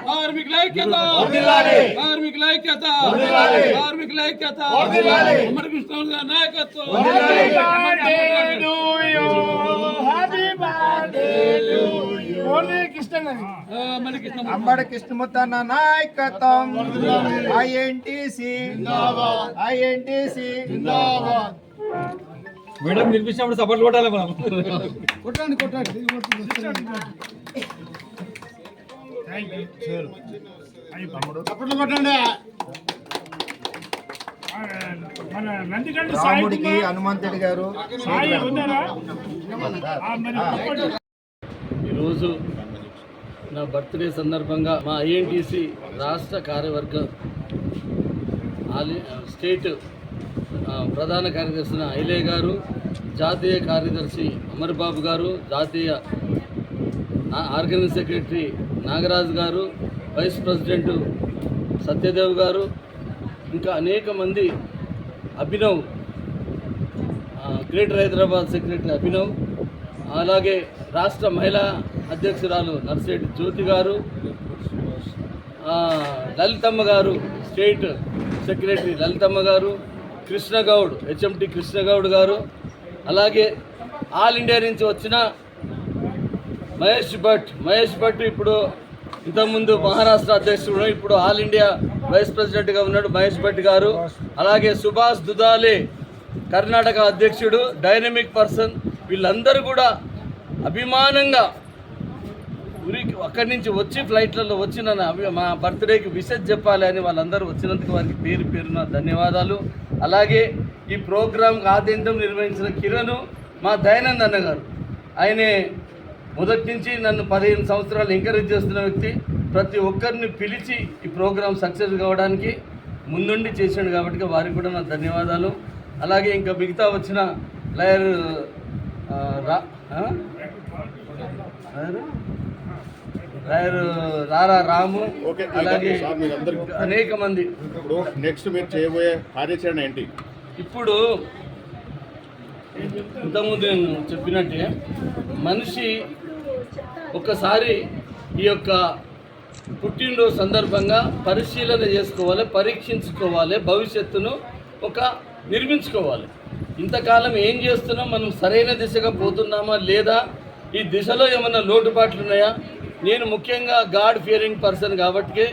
కార్మికుల ఐక్యత. కార్మికుల ఐక్యత. కార్మికుల ఐక్యత. కృష్ణమూర్తి. గారి నాయకత్వం. అంబడి కృష్ణముత్తన్న నాయకత్వం ఐఎన్టీసీ ఐఎన్టీసీ మేడం నిలిపించినప్పుడు సపోర్ట్ కొట్టాలి మనం. కొట్టండి మన నందిగండి సాయి రాముడికి హనుమంతుడి గారు ఈరోజు నా బర్త్డే సందర్భంగా మా ఐఎన్టీసీ రాష్ట్ర కార్యవర్గ స్టేట్ ప్రధాన కార్యదర్శిని ఐలే గారు జాతీయ కార్యదర్శి అమర్బాబు గారు జాతీయ ఆర్గనైజ్ సెక్రటరీ నాగరాజ్ గారు వైస్ ప్రెసిడెంట్ సత్యదేవ్ గారు ఇంకా అనేక మంది అభినవ్ గ్రేటర్ హైదరాబాద్ సెక్రటరీ అభినవ్ అలాగే రాష్ట్ర మహిళా అధ్యక్షురాలు నర్సేటి జ్యోతి గారు లలితమ్మ గారు స్టేట్ సెక్రటరీ లలితమ్మ గారు కృష్ణగౌడ్ హెచ్ఎంటి కృష్ణగౌడ్ గారు అలాగే ఆల్ ఇండియా నుంచి వచ్చిన మహేష్ భట్. మహేష్ భట్ ఇప్పుడు ఇంతకుముందు మహారాష్ట్ర అధ్యక్షుడు ఇప్పుడు ఆల్ ఇండియా వైస్ ప్రెసిడెంట్గా ఉన్నాడు మహేష్ భట్ గారు. అలాగే సుభాష్ దుదాలే కర్ణాటక అధ్యక్షుడు డైనమిక్ పర్సన్. వీళ్ళందరూ కూడా అభిమానంగా ఊరికి అక్కడి నుంచి వచ్చి ఫ్లైట్లలో వచ్చి నన్ను అభి మా బర్త్డేకి విషెస్ చెప్పాలి అని వాళ్ళందరూ వచ్చినందుకు వారికి పేరు పేరున ధన్యవాదాలు. అలాగే ఈ ప్రోగ్రాం ఆద్యంతం నిర్వహించిన కిరణ్ మా దయానంద్ అన్న గారు. ఆయనే మొదటి నుంచి నన్ను పదిహేను సంవత్సరాలు ఎంకరేజ్ చేస్తున్న వ్యక్తి. ప్రతి ఒక్కరిని పిలిచి ఈ ప్రోగ్రాం సక్సెస్ కావడానికి ముందుండి చేశాడు కాబట్టి వారికి కూడా నా ధన్యవాదాలు. అలాగే ఇంకా మిగతా వచ్చిన లయర్ రా లాయర్ రారా రాము ఓకే, అలాగే అనేక మంది. ఇప్పుడు నెక్స్ట్ మీరు చేయబోయే కార్యాచరణ ఏంటి? ఇప్పుడు ఇంతకుముందు నేను చెప్పినట్టే మనిషి ఒకసారి ఈ యొక్క పుట్టినరోజు సందర్భంగా పరిశీలన చేసుకోవాలి పరీక్షించుకోవాలి భవిష్యత్తును ఒక నిర్మించుకోవాలి. ఇంతకాలం ఏం చేస్తున్నాం? మనం సరైన దిశగా పోతున్నామా లేదా? ఈ దిశలో ఏమైనా లోటుపాట్లు ఉన్నాయా? నేను ముఖ్యంగా గాడ్ ఫియరింగ్ పర్సన్ కాబట్టికే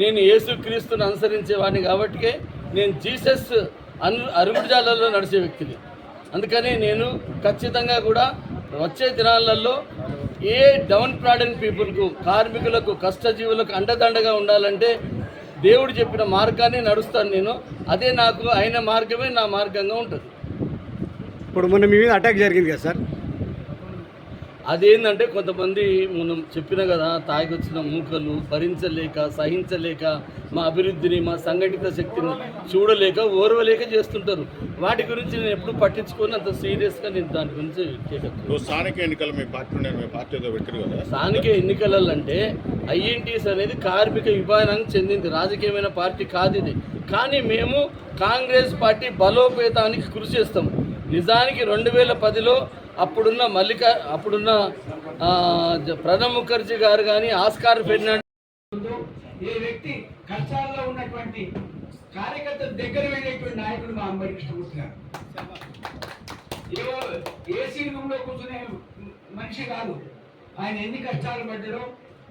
నేను యేసుక్రీస్తుని అనుసరించేవాడిని కాబట్టికే నేను జీసస్ అను అరుగుజాలలో నడిచే వ్యక్తిని. అందుకని నేను ఖచ్చితంగా కూడా వచ్చే దినాలలో ఏ డౌన్ ప్రాడెన్ పీపుల్కు కార్మికులకు కష్టజీవులకు అండదండగా ఉండాలంటే దేవుడు చెప్పిన మార్గాన్ని నడుస్తాను నేను. అదే నాకు అయిన మార్గమే నా మార్గంగా ఉంటుంది. ఇప్పుడు మొన్న మీద అటాక్ జరిగింది కదా సార్? అదేంటంటే కొంతమంది మనం చెప్పిన కదా తాగొచ్చిన మూకలు భరించలేక సహించలేక మా అభివృద్ధిని మా సంఘటిత శక్తిని చూడలేక ఓర్వలేక చేస్తుంటారు. వాటి గురించి నేను ఎప్పుడు పట్టించుకొని అంత సీరియస్గా నేను దాని గురించి స్థానిక ఎన్నికలు మీ పార్టీ పెట్టారు కదా? స్థానిక ఎన్నికలలో అంటే ఐఎన్టీస్ అనేది కార్మిక విభాగానికి చెందింది. రాజకీయమైన పార్టీ కాదు ఇది. కానీ మేము కాంగ్రెస్ పార్టీ బలోపేతానికి కృషి చేస్తాం. నిజానికి రెండు వేల పదిలో అప్పుడున్న మల్లిక అప్పుడున్న ప్రణబ్ ముఖర్జీ గారు కానీ ఆస్కార్ ఫెర్నాండ్ ఏ వ్యక్తి కష్టాల్లో ఉన్నటువంటి కార్యకర్త దగ్గర వెళ్ళేటువంటి నాయకుడు మా అంబరి కృష్ణమూర్తి గారు. ఏవో ఏసీ రూమ్లో కూర్చునే మనిషి కాదు. ఆయన ఎన్ని కష్టాలు పడ్డారో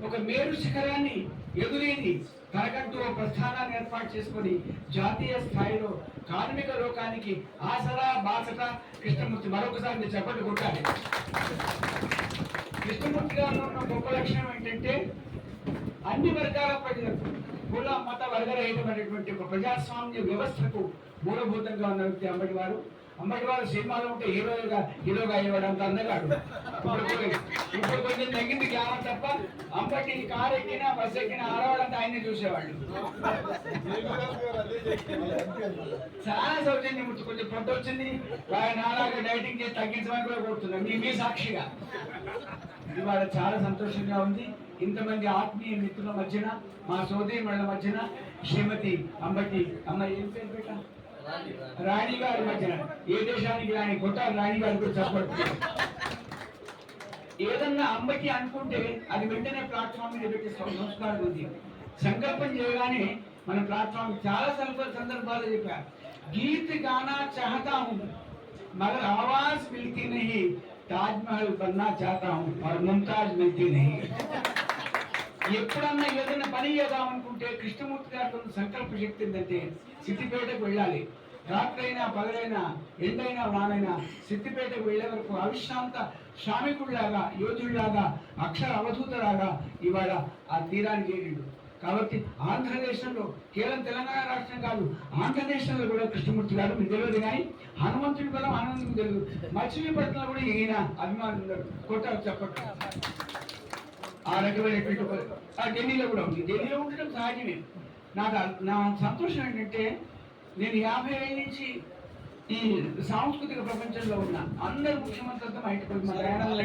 ఒక మేరు శిఖరాన్ని ఎదురీది. తనకంటూ ప్రస్థానాన్ని ఏర్పాటు చేసుకొని జాతీయ స్థాయిలో కార్మిక లోకానికి ఆసరా బాసట కృష్ణమూర్తి మరొకసారి మీరు చెప్పండి కొట్టాలి కృష్ణమూర్తి గారు ఉన్న గొప్ప లక్షణం ఏంటంటే అన్ని వర్గాల ప్రజలకు కుల మత వర్గరహితమైనటువంటి ఒక ప్రజాస్వామ్య వ్యవస్థకు మూలభూతంగా ఉన్న వ్యక్తి అంబటి వారు. అమ్మటి వాళ్ళ సినిమాలో ఉంటే హీరోగా హీరోగా అయ్యేవాడు అంత ఇప్పుడు కొంచెం- ఇప్పుడు కొంచెం తగ్గింది గ్యామర్ తప్ప అంబటి కారు ఎక్కినా బస్ ఎక్కినా ఆడవాళ్ళంతా ఆయన్ని చూసేవాళ్ళు. చాలా సౌజన్యం ఇప్పుడు కొంచెం పొట్ట వచ్చింది ఆయన నాలాగా డైటింగ్ చేసి తగ్గించమని కూడా కోరుతున్నాం. మీ మీ సాక్షిగా. ఇవాళ చాలా సంతోషంగా ఉంది. ఇంతమంది ఆత్మీయ మిత్రుల మధ్యన మా సోదరి మళ్ళ మధ్యన శ్రీమతి అంబటి అమ్మ ఏం పేరు పెట్టా రాణి గారి మధ్యన ఏ దేశానికి రాని కొట్ట రాణి గారి కూడా చెప్పబడుతుంది ఏదన్నా అమ్మకి అనుకుంటే అది వెంటనే ప్లాట్ఫామ్ మీద పెట్టే సంస్కారం ఉంది. సంకల్పం చేయగానే మన ప్లాట్ఫామ్ చాలా సందర్భ సందర్భాలు చెప్పారు. గీత్ గానా చాహతా హూ మగర్ ఆవాజ్ మిల్తీ నహీ తాజ్ మహల్ బన్నా చాహతా హూ మర్ ముంతాజ్ మిల్తీ నహీ. ఎప్పుడన్నా ఏదైనా పని చేద్దామనుకుంటే కృష్ణమూర్తి గారికి ఉన్న సంకల్ప శక్తి ఏంటంటే సిద్దిపేటకు వెళ్ళాలి. రాత్రైనా పగలైనా ఎండైనా వానైనా సిద్దిపేటకు వెళ్ళే వరకు అవిశ్రాంత శ్రామికుడిలాగా యోధుడిలాగా అక్షర అవధూతలాగా ఇవాళ ఆ తీరాన్ని చేరిండు కాబట్టి ఆంధ్రదేశంలో కేవలం తెలంగాణ రాష్ట్రం కాదు ఆంధ్రదేశంలో కూడా కృష్ణమూర్తి గారు మీకు తెలియదు కానీ హనుమంతుడి బలం ఆనందం తెలియదు మచిలీపట్నంలో కూడా ఈయన అభిమానులు ఉన్నారు. కొట్టారు చెప్పట్లేదు ఆ రకమైనటువంటి ఒక- ఆ ఢిల్లీలో కూడా ఉంది. ఢిల్లీలో ఉండడం సహజమే నాకు నా సంతోషం ఏంటంటే నేను యాభై ఏళ్ళ నుంచి ఈ సాంస్కృతిక ప్రపంచంలో ఉన్నా. అందరు ముఖ్యమంత్రులతో ప్రయాణాలు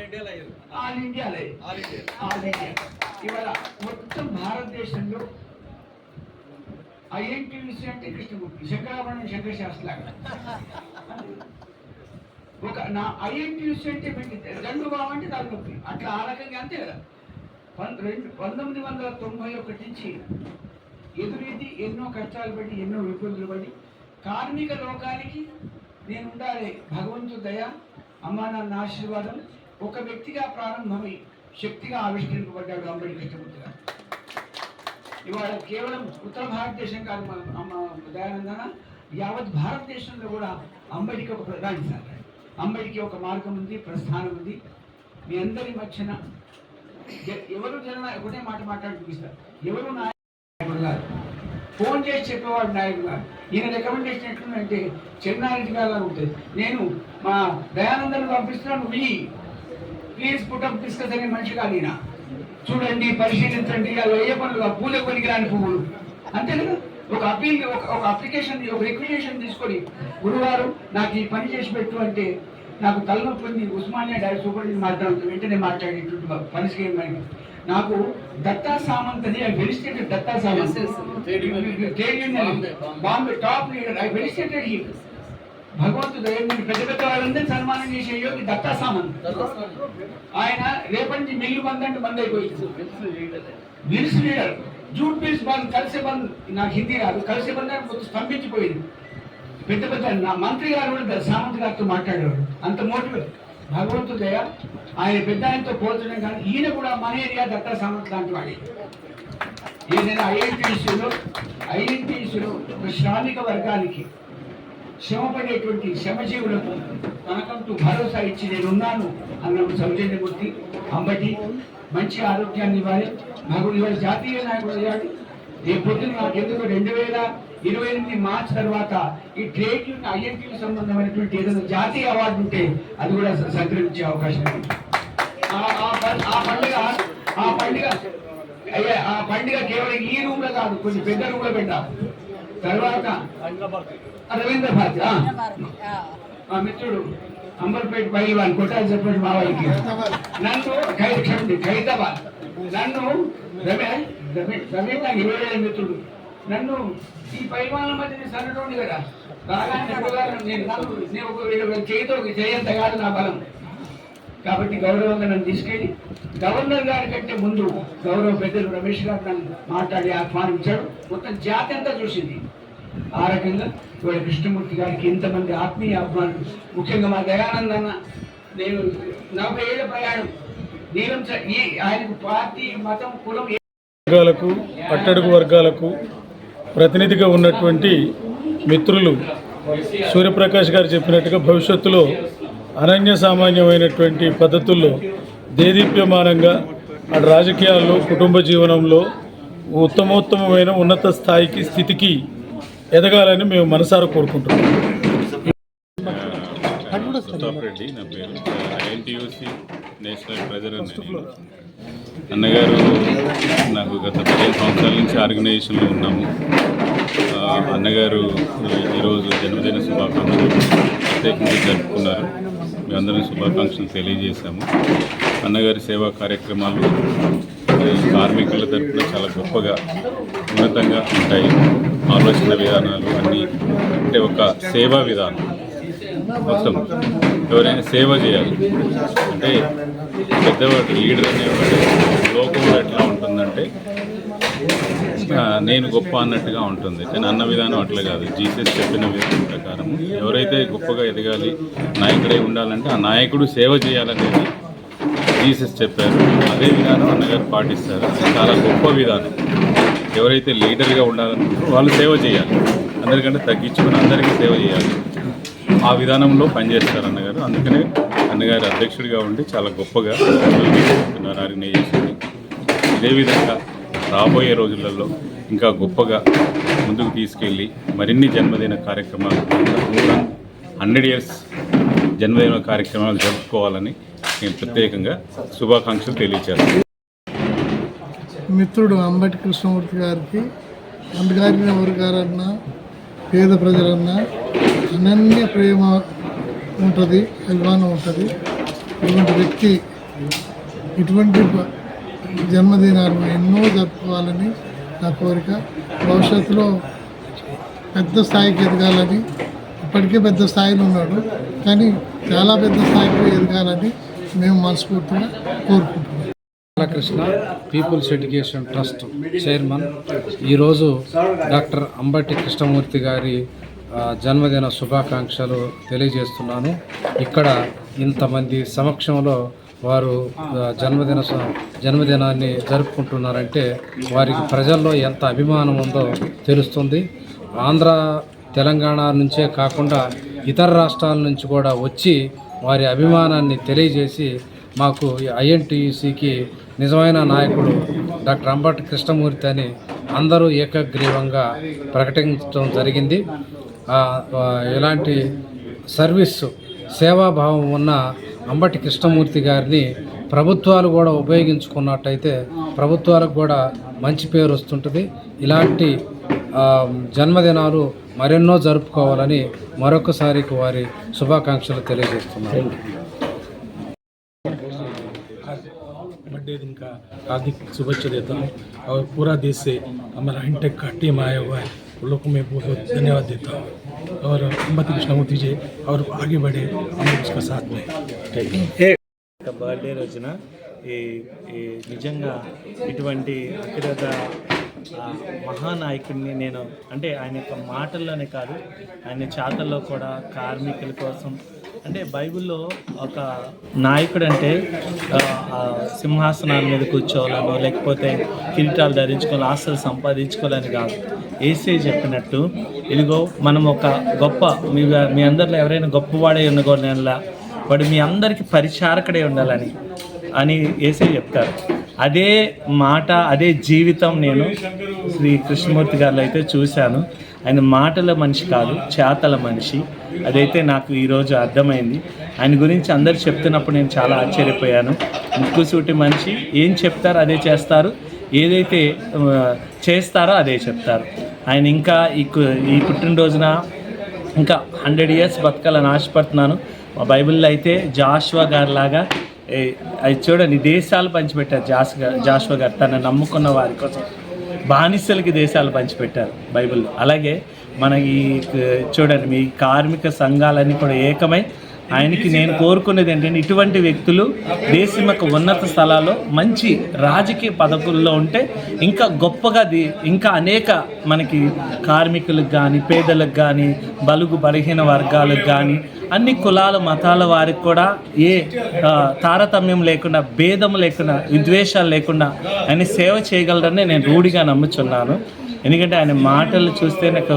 ఇండియాలో ఆల్ ఇండియా ఇవాళ మొత్తం భారతదేశంలో ఐఎన్టీసీ అంటే కృష్ణమూర్తి. శంకరాభరణం శంకర శాస్త్రి లాగా. ఒక నా ఐఎన్టీసీ అంటే పెట్టింది రెండు బావంటే దాని నొప్పి. అట్లా ఆ రకంగా అంతే కదా. పం- రెండు పంతొమ్మిది వందల తొంభై ఒకటి నుంచి ఎదురైతే ఎన్నో కష్టాలు పడి ఎన్నో ఇబ్బందులు పడి కార్మిక లోకానికి నేను ఉండాలి. భగవంతు దయ అమ్మా నాన్న ఆశీర్వాదం. ఒక వ్యక్తిగా ప్రారంభమై శక్తిగా ఆవిష్కరింపబడ్డాడు అంబేడ్ కృష్ణమూర్తి గారు. ఇవాళ కేవలం ఉత్తర భారతదేశం కాదు మన అమ్మ దయానందన యావత్ భారతదేశంలో కూడా అంబేడ్కర్ ఒక ప్రధాని సార్ అంబడికి ఒక మార్గం ఉంది ప్రస్థానం ఉంది. మీ అందరి మధ్యన ఎవరు జన ఒకటే మాట మాట్లాడి చూపిస్తారు ఎవరు నాయకుడు గారు ఫోన్ చేసి చెప్పేవాడు నాయకుడు గారు ఈయన రికమెండేషన్ ఎట్లుందంటే చెన్నారెడ్డి గారు ఉంటుంది. నేను మా దయానందను పంపిస్తున్నాను విని ప్లీజ్ పుట్టం డిస్కస్ అనే మనిషి కాదు ఈయన. చూడండి పరిశీలించండి అలా ఏ పనులు ఆ పూలకు పనికిరాని పువ్వులు. అంతే కదా? ఒక అపీల్ ఒక అప్లికేషన్ ఒక రిక్విజేషన్ తీసుకొని గురువారు నాకు ఈ పని చేసి పెట్టు అంటే నాకు తలనొప్పి ఉంది ఉస్మానియా డైరెక్ట్ సూపరింటెండెంట్ మాట్లాడుతూ వెంటనే మాట్లాడేటువంటి పని చేయమని నాకు దత్తా సామంత్ అని I felicitated Datta Samant. Trade union. Bombay top leader I felicitated he భగవంతుడు పెద్ద పెద్ద వాళ్ళందరినీ సన్మానం చేసే యోగి దత్తా సామంత్. ఆయన రేపటి నుంచి మిల్లు బంద్ అంటే బంద్ అయిపోయింది. మిల్స్ లీడర్ జూట్ పీస్ బంద్ కలిసే బంద్ నాకు హిందీ రాదు కలిసే బంద్ కొంచెం మొత్తం స్తంభించిపోయింది. పెద్ద పెద్ద నా మంత్రి గారు కూడా సామంత్ గారితో మాట్లాడేవాడు అంత మోటివేట్ భగవంతుడు దయ ఆయన పెద్ద ఆయనతో పోల్చడం కానీ ఈయన కూడా మన ఏరియా దత్తా సామంత్ లాంటి వాడి. ఏదైనా ఐఎన్టీసీలో ఐఎన్టీసీలో ఒక శ్రామిక వర్గానికి శ్రమపడేటువంటి శ్రమజీవులకు తనకంటూ భరోసా ఇచ్చి నేనున్నాను అన్న సౌజన్యమూర్తి అంబటి మంచి ఆరోగ్యాన్ని ఇవ్వాలి. నాకు ఇవాళ జాతీయ నాయకుడు అయ్యాడు రేపు పొద్దున నాకు ఎందుకు రెండు వేల ఇరవై ఎనిమిది మార్చ్ తర్వాత ఈ ట్రేడ్ యూనియన్ ఐఎన్టీ సంబంధమైనటువంటి ఏదైనా జాతీయ అవార్డు ఉంటే అది కూడా సంక్రమించే అవకాశం ఉంది. ఆ- పండుగ ఆ పండుగ అయ్యా ఆ పండుగ కేవలం ఈ రూమ్లో కాదు కొంచెం పెద్ద రూమ్లో పెట్టాం తర్వాత రవీంద్ర భారతి ఆ. మా మిత్రుడు అంబర్పేట పైల్వాన్ కొట్టాలి చెప్పండి మా వాళ్ళకి నన్ను ఖైదాబాద్ నన్ను రమేష్ నాకు ఇరవై ఏళ్ళ మిత్రుడు. నన్ను ఈ పైమాల మధ్య నేను సన్నటోండి కదా. రాగానే నేను నేను ఒక వీళ్ళ చేతితో ఒక చేయంత కాదు నా బలం. కాబట్టి గౌరవంగా నన్ను తీసుకెళ్ళి గవర్నర్ గారి కంటే ముందు గౌరవ పెద్దలు రమేష్ గారు నన్ను మాట్లాడి ఆహ్వానించాడు. మొత్తం జాతి అంతా చూసింది. ఆ రకంగా ఇవాళ కృష్ణమూర్తి గారికి ఇంతమంది ఆత్మీయ అభిమానులు ముఖ్యంగా మా దయానంద అన్న నేను నలభై ఏళ్ళ ప్రయాణం వర్గాలకు అట్టడుగు వర్గాలకు ప్రతినిధిగా ఉన్నటువంటి మిత్రులు సూర్యప్రకాష్ గారు చెప్పినట్టుగా భవిష్యత్తులో అనన్య సామాన్యమైనటువంటి పద్ధతుల్లో దేదీప్యమానంగా అటు రాజకీయాల్లో కుటుంబ జీవనంలో ఉత్తమోత్తమమైన ఉన్నత స్థాయికి స్థితికి ఎదగాలని మేము మనసారా కోరుకుంటున్నాం. నేషనల్ ట్రెజరర్ అన్నగారు నాకు గత పదిహేను సంవత్సరాల నుంచి ఆర్గనైజేషన్లో ఉన్నాము. అన్నగారు ఈరోజు జన్మదిన శుభాకాంక్షలు ప్రత్యేకంగా జరుపుకున్నారు. మేమందరం శుభాకాంక్షలు తెలియజేశాము. అన్నగారి సేవా కార్యక్రమాలు కార్మికుల తరపున చాలా గొప్పగా ఉన్నతంగా ఉంటాయి. ఆలోచన విధానాలు అన్నీ అంటే ఒక సేవా విధానం. మొత్తం ఎవరైనా సేవ చేయాలి. అంటే పెద్దవాడు లీడర్ అనేవాడు లోకంలో ఎట్లా ఉంటుందంటే నేను గొప్ప అన్నట్టుగా ఉంటుంది. కానీ అన్న విధానం అట్లా కాదు. జీసస్ చెప్పిన విధానం ప్రకారం ఎవరైతే గొప్పగా ఎదగాలి నాయకుడై ఉండాలంటే ఆ నాయకుడు సేవ చేయాలనేది జీసస్ చెప్పారు. అదే విధానం అన్నగారు పాటిస్తారు. చాలా గొప్ప విధానం. ఎవరైతే లీడర్గా ఉండాలనుకుంటారో వాళ్ళు సేవ చేయాలి. అందరికంటే తగ్గించుకొని అందరికీ సేవ చేయాలి. ఆ విధానంలో పనిచేస్తారు అన్నగారు. అందుకనే అన్నగారు అధ్యక్షుడిగా ఉండి చాలా గొప్పగా ముందుకు ఆర్గనైజేషన్ని ఇదే విధంగా రాబోయే రోజులలో ఇంకా గొప్పగా ముందుకు తీసుకెళ్ళి మరిన్ని జన్మదిన కార్యక్రమాలు హండ్రెడ్ ఇయర్స్ జన్మదిన కార్యక్రమాలు జరుపుకోవాలని నేను ప్రత్యేకంగా శుభాకాంక్షలు తెలియచేస్తాను. మిత్రుడు అంబటి కృష్ణమూర్తి గారికి అందుగారిన వర్గారన్నా పేద ప్రజలన్నా అనన్య ప్రేమ ఉంటుంది అభిమానం ఉంటుంది. ఇటువంటి వ్యక్తి ఇటువంటి జన్మదినాలు జన్మదినాలను ఎన్నో జరుపుకోవాలని నా కోరిక. భవిష్యత్తులో పెద్ద స్థాయికి ఎదగాలని ఇప్పటికే పెద్ద స్థాయిలో ఉన్నాడు. కానీ చాలా పెద్ద స్థాయికి ఎదగాలని మేము మనస్ఫూర్తిగా కోరుకుంటున్నాం. Balakrishna People's Education Trust chairman. ఈరోజు డాక్టర్ అంబటి కృష్ణమూర్తి గారి జన్మదిన శుభాకాంక్షలు తెలియజేస్తున్నాను. ఇక్కడ ఇంతమంది సమక్షంలో వారు జన్మదిన జన్మదినాన్ని జరుపుకుంటున్నారంటే వారికి ప్రజల్లో ఎంత అభిమానం ఉందో తెలుస్తుంది. ఆంధ్ర తెలంగాణ నుంచే కాకుండా ఇతర రాష్ట్రాల నుంచి కూడా వచ్చి వారి అభిమానాన్ని తెలియజేసి మాకు ఐఎన్టీయూసీకి నిజమైన నాయకుడు డాక్టర్ అంబటి కృష్ణమూర్తి అని అందరూ ఏకగ్రీవంగా ప్రకటించడం జరిగింది. ఇలాంటి సర్వీస్ సేవాభావం ఉన్న అంబటి కృష్ణమూర్తి గారిని ప్రభుత్వాలు కూడా ఉపయోగించుకున్నట్టయితే ప్రభుత్వాలకు కూడా మంచి పేరు వస్తుంటుంది ఇలాంటి ఆ, జన్మదినాలు మరెన్నో జరుపుకోవాలని మరొకసారికి వారి శుభాకాంక్షలు తెలియజేస్తున్నాను बर्थडे दिन का हार्दिक शुभेच्छा देता हूँ और पूरा देश से हमारा इंटेक का टीम आया हुआ है उन लोगों को मैं बहुत बहुत धन्यवाद देता हूँ और अम्बती कृष्णमूर्ति जी और आगे बढ़े हम लोग उसका साथ में యొక్క బర్త్డే రోజున ఈ ఈ నిజంగా ఇటువంటి అతిరథ ఆ, మహానాయకుడిని నేను అంటే ఆయన యొక్క మాటల్లోనే కాదు ఆయన చాతల్లో కూడా కార్మికుల కోసం అంటే బైబిల్లో ఒక నాయకుడు అంటే సింహాసనాల మీద కూర్చోవాలనో లేకపోతే కిరీటాలు ధరించుకోవాలి ఆస్తులు సంపాదించుకోవాలని కాదు. ఏసే చెప్పినట్టు ఇదిగో మనం ఒక గొప్ప మీ మీ అందరిలో ఎవరైనా గొప్పవాడే ఉండగోనేలా వాడు మీ అందరికీ పరిచారకుడే ఉండాలని అని వేసే చెప్తారు. అదే మాట అదే జీవితం నేను శ్రీ కృష్ణమూర్తి గారిలో అయితే చూశాను. ఆయన మాటల మనిషి కాదు చేతల మనిషి. అదైతే నాకు ఈరోజు అర్థమైంది. ఆయన గురించి అందరు చెప్తున్నప్పుడు నేను చాలా ఆశ్చర్యపోయాను. ముక్కుసూటి మనిషి ఏం చెప్తారో అదే చేస్తారు. ఏదైతే చేస్తారో అదే చెప్తారు. ఆయన ఇంకా ఈ కు- ఈ పుట్టినరోజున ఇంకా హండ్రెడ్ ఇయర్స్ బతకాలని ఆశపడుతున్నాను. మా బైబిల్లో అయితే జాషువా గారి లాగా అది చూడండి దేశాలు పంచిపెట్టారు జాస్ జాస్వ గారు. తన నమ్ముకున్న వారి కోసం బానిసలకి దేశాలు పంచిపెట్టారు బైబిల్లో అలాగే మన ఈ చూడండి మీ కార్మిక సంఘాలన్నీ కూడా ఏకమై ఆయనకి నేను కోరుకునేది ఏంటంటే ఇటువంటి వ్యక్తులు దేశం యొక్క ఉన్నత స్థలాల్లో మంచి రాజకీయ పదవుల్లో ఉంటే ఇంకా గొప్పగా ది ఇంకా అనేక మనకి కార్మికులకు కానీ పేదలకు కానీ బలుగు బలహీన వర్గాలకు కానీ అన్ని కులాల మతాల వారికి కూడా ఏ తారతమ్యం లేకుండా భేదం లేకుండా విద్వేషాలు లేకుండా ఆయన సేవ చేయగలరని నేను రూఢిగా నమ్ముచున్నాను. ఎందుకంటే ఆయన మాటలు చూస్తే నాకు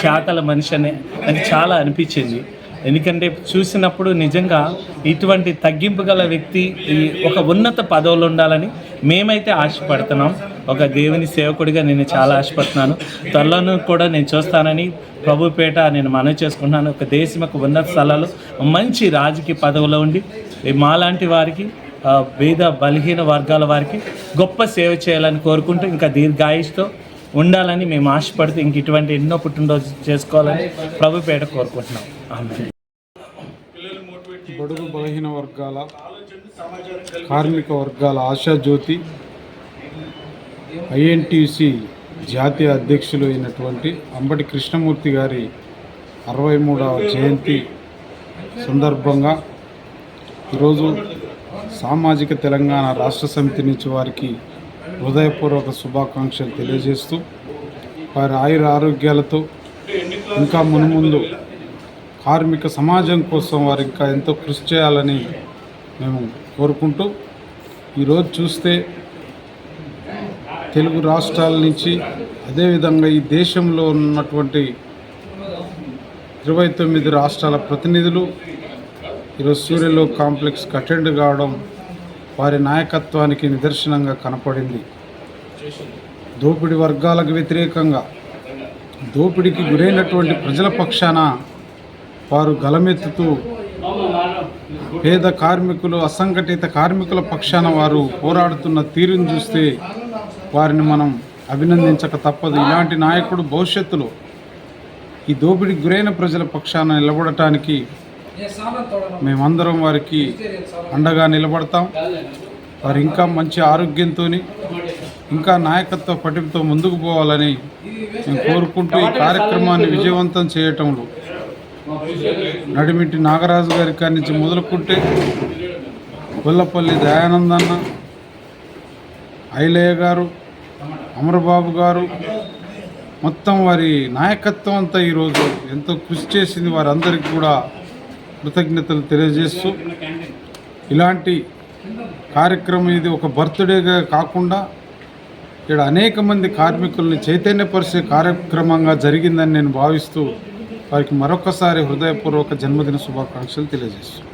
చేతల మనిషి అని నాకు చాలా అనిపించింది. ఎందుకంటే చూసినప్పుడు నిజంగా ఇటువంటి తగ్గింపు గల వ్యక్తి ఈ ఒక ఉన్నత పదవులు ఉండాలని మేమైతే ఆశపడుతున్నాం. ఒక దేవుని సేవకుడిగా నేను చాలా ఆశపడుతున్నాను. త్వరలోనూ కూడా నేను చూస్తానని ప్రభుపేట నేను మనవి చేసుకుంటున్నాను. ఒక దేశం యొక్క ఉన్నత స్థలాలు మంచి రాజకీయ పదవిలో ఉండి మాలాంటి వారికి ఆ, బలహీన వర్గాల వారికి గొప్ప సేవ చేయాలని కోరుకుంటూ ఇంకా దీర్ఘాయుష్తో ఉండాలని మేము ఆశపడుతూ ఇంక ఇటువంటి ఎన్నో పుట్టినరోజు చేసుకోవాలని ప్రభుపేట కోరుకుంటున్నాం. బడుగు బలహీన వర్గాల కార్మిక వర్గాల ఆశాజ్యోతి ఐఎన్టీసీ జాతీయ అధ్యక్షులు అయినటువంటి అంబటి కృష్ణమూర్తి గారి అరవై మూడవ జయంతి సందర్భంగా ఈరోజు సామాజిక తెలంగాణ రాష్ట్ర సమితి నుంచి వారికి హృదయపూర్వక శుభాకాంక్షలు తెలియజేస్తూ వారి ఆయుర ఆరోగ్యాలతో ఇంకా మునుముందు కార్మిక సమాజం కోసం వారు ఇంకా ఎంతో కృషి చేయాలని మేము కోరుకుంటూ ఈరోజు చూస్తే తెలుగు రాష్ట్రాల నుంచి అదేవిధంగా ఈ దేశంలో ఉన్నటువంటి ఇరవై తొమ్మిది రాష్ట్రాల ప్రతినిధులు ఈరోజు సూర్యలో కాంప్లెక్స్కి అటెండ్ కావడం వారి నాయకత్వానికి నిదర్శనంగా కనపడింది. దోపిడి వర్గాలకు వ్యతిరేకంగా దోపిడీకి గురైనటువంటి ప్రజల పక్షాన వారు గలమెత్తుతూ పేద కార్మికులు అసంఘటిత కార్మికుల పక్షాన వారు పోరాడుతున్న తీరును చూస్తే వారిని మనం అభినందించక తప్పదు. ఇలాంటి నాయకుడు భవిష్యత్తులో ఈ దోపిడికి గురైన ప్రజల పక్షాన నిలబడటానికి మేమందరం వారికి అండగా నిలబడతాం. వారు ఇంకా మంచి ఆరోగ్యంతో ఇంకా నాయకత్వ పటిమతో ముందుకు పోవాలని మేము కోరుకుంటూ ఈ కార్యక్రమాన్ని విజయవంతం చేయటంలో నడిమిటి నాగరాజు గారి కాడి నుంచి మొదలుకుంటే గొల్లపల్లి దయానందన్న ఐలయ్య గారు అమరబాబు గారు మొత్తం వారి నాయకత్వం అంతా ఈరోజు ఎంతో కృషి చేసింది. వారందరికీ కూడా కృతజ్ఞతలు తెలియజేస్తూ ఇలాంటి కార్యక్రమం ఇది ఒక బర్త్డేగా కాకుండా ఇక్కడ అనేక మంది కార్మికుల్ని చైతన్యపరిచే కార్యక్రమంగా జరిగిందని నేను భావిస్తూ వారికి మరొకసారి హృదయపూర్వక జన్మదిన శుభాకాంక్షలు తెలియజేస్తున్నాను